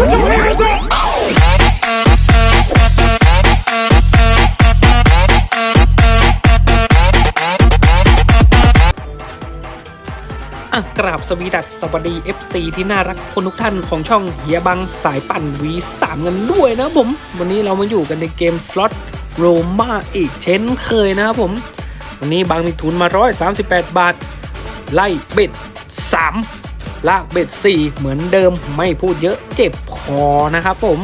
Put your hands up! อะกราบสวีดัสสวัสดี FC ที่น่ารักคนทุกท่านของช่องเฮียบังสายปั่น V3 กันด้วยนะผม วันนี้เรามาอยู่กันในเกมสล็อตโรมาอีกเช่นเคยนะครับผม วันนี้บางมีทุนมา 138 บาท ไล่เบ็ด3 ลากเบ็ด 4 เหมือนเดิมไม่พูดเยอะเจ็บคอนะครับผม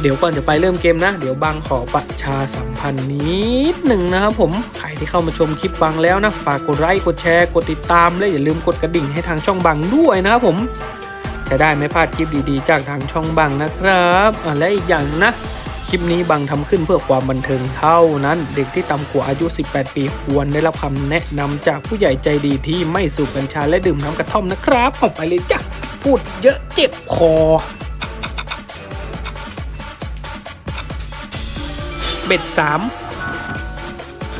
เดี๋ยวก่อนจะไปเริ่มเกมนะ เดี๋ยวบางขอประชาสัมพันธ์นิดหนึ่งนะครับผม ใครที่เข้ามาชมคลิปบางแล้วนะ ฝากกดไลค์กดแชร์กดติดตาม และอย่าลืมกดกระดิ่งให้ทางช่องบางด้วยนะครับผมจะได้ไม่พลาดคลิปดีๆ จากทางช่องบางนะครับและอีกอย่างนะ คลิปนี้บางทำขึ้นเพื่อความบันเทิงเท่านั้น เด็กที่ต่ำกว่าอายุ 18 ปีควรได้รับคำแนะนำจากผู้ใหญ่ใจดีที่ไม่สูบกัญชาและดื่มน้ำกระท่อมนะครับออกไปเลยจ้ะพูดเยอะเจ็บคอเบ็ดสาม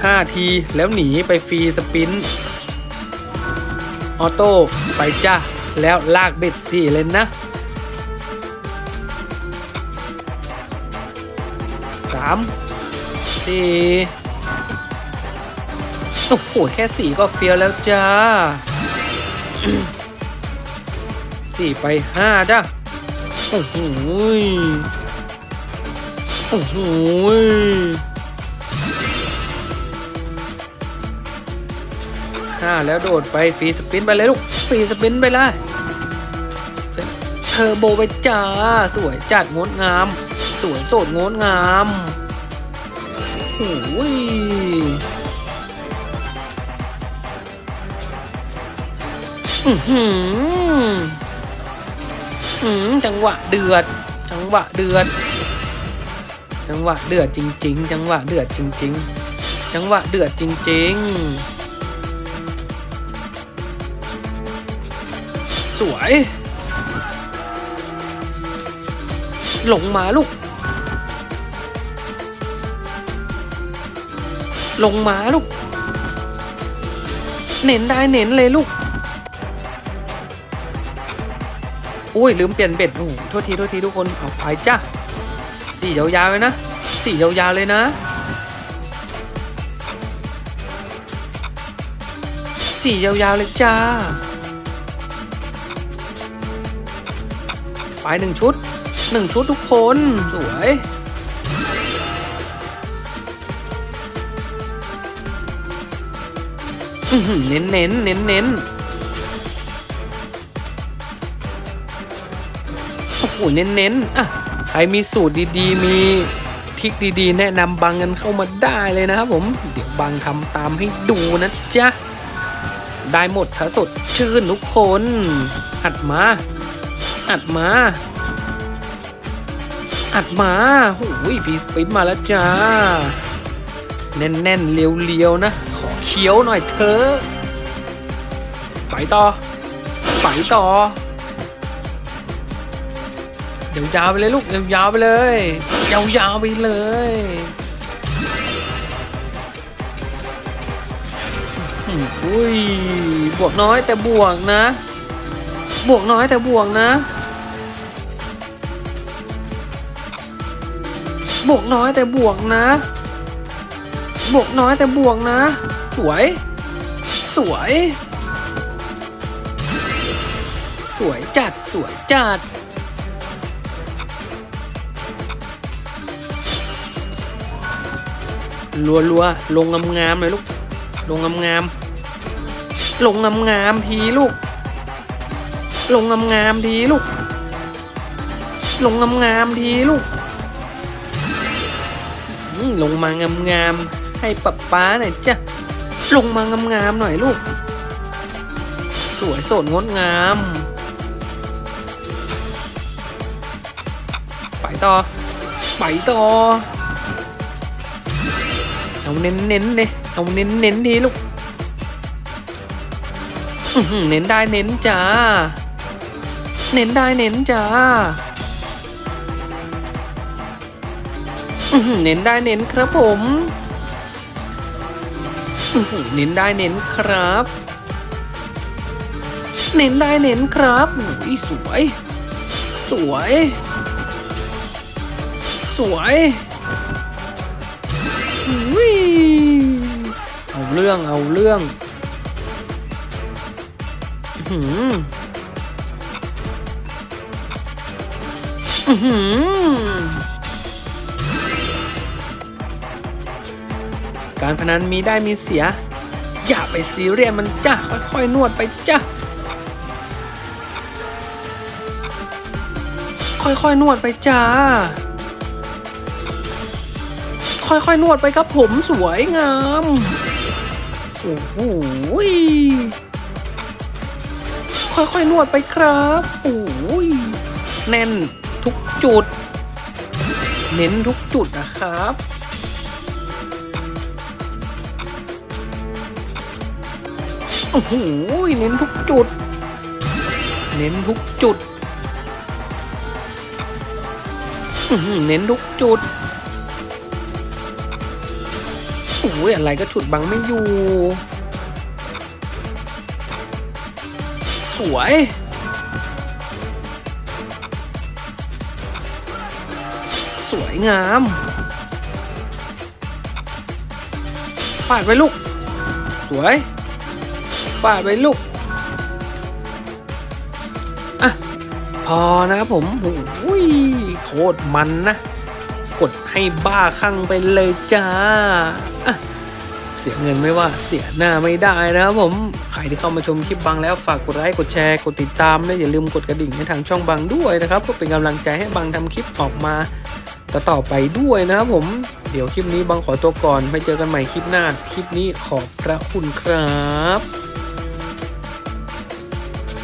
ห้าทีแล้วหนีไปฟรีสปิน ออโต้ไปจ้าแล้วลากเบ็ดสี่เลยนะ สามสี่โอ้โหแค่สี่ก็เฟี้ยวแล้วจ้าสี่ไปห้าจ้าโอ้โหโอ้โหห้าแล้วโดดไปฟรีสปินไปเลยลูกฟรีสปินไปเลยเทอร์โบไปจ้า สวยจัดงดงาม สวยสดงดงามโอ้ยอือหืออือจังหวะเดือด จังหวะเดือด จังหวะเดือดจริง ๆ จังหวะเดือดจริง ๆ จังหวะเดือดจริง ๆ สวยหลงมาลูก ลงมาลูก เน้นได้เน้นเลยลูก อุ้ยลืมเปลี่ยนเบ็ดโอ้โหโทษทีโทษทีทุกคนเอาไปจ้าสี่ยาวๆเลยนะสี่ยาวๆเลยนะสี่ยาวๆเลยจ้า ไปหนึ่งชุดหนึ่งชุดทุกคน สวย เน้นเน้นเน้นเน้นโอ้โหเน้นเน้นอะใครมีสูตรดีๆ มีทริคดีๆ แนะนำบางกันเข้ามาได้เลยนะครับผม เดี๋ยวบางทำตามให้ดูนะจ๊ะ ได้หมดถ้าสดชื่นทุกคน อัดมา อัดมา อัดมาหูยฟีสปินมาแล้วจ้า แน่นๆเลียวๆนะ เคี้ยวหน่อยเถอะไปต่อไปต่อ เดี๋ยวยาวไปเลยลูกเดี๋ยวยาวไปเลย ยาวๆไปเลย อุ้ย บวกน้อยแต่บวกนะ บวกน้อยแต่บวกนะ บวกน้อยแต่บวกนะ บวกน้อยแต่บวกนะ สวย สวย สวยจัดสวยจัด รัวรัวลงงามๆเลยลูก ลงงามๆลงงามๆทีลูก ลงงามๆทีลูก ลงงามๆทีลูกอืมลงมางามๆให้ป๊าป๊าหน่อยจ้ะ ลงมางามๆหน่อยลูก สวยสดงดงาม ไปต่อ ไปต่อ เอาเน้นเน้นๆเลยเอาเน้นเน้นๆทีลูก เน้นได้เน้นจ้า เน้นได้เน้นจ้า เน้นได้เน้นครับผม อื้อหือเน้นได้เน้นครับ เน้นได้เน้นครับอุ้ยสวย สวย สวยอุ้ยเอาเรื่องเอาเรื่องอื้อหืออื้อหือ การพนันมีได้มีเสีย อย่าไปซีเรียสมันจ้ะค่อยๆนวดไปจ้ะค่อยๆนวดไปจ้า ค่อยๆนวดไปครับผมสวยงาม โอ้โหยค่อยๆนวดไปครับโอ้ยแน่นทุกจุด เน้นทุกจุดนะครับ โอ้โหเน้นทุกจุด เน้นทุกจุด เน้นทุกจุดโอ้ยอะไรก็ฉุดบังไม่อยู่ สวยสวยงามฟาดไปลูก สวย ฟาดไปลูก อะ พอนะครับผมโอ้ยโคตรมันนะ กดให้บ้าคลั่งไปเลยจ้า อะเสียเงินไม่ว่าเสียหน้าไม่ได้นะครับผม ใครที่เข้ามาชมคลิปบังแล้วฝากกดไลค์กดแชร์กดติดตามและอย่าลืมกดกระดิ่งให้ทางช่องบังด้วยนะครับเพื่อเป็นกำลังใจให้บังทำคลิปออกมาต่อต่อไปด้วยนะครับผม เดี๋ยวคลิปนี้บังขอตัวก่อนไปเจอกันใหม่คลิปหน้า คลิปนี้ขอบพระคุณครับ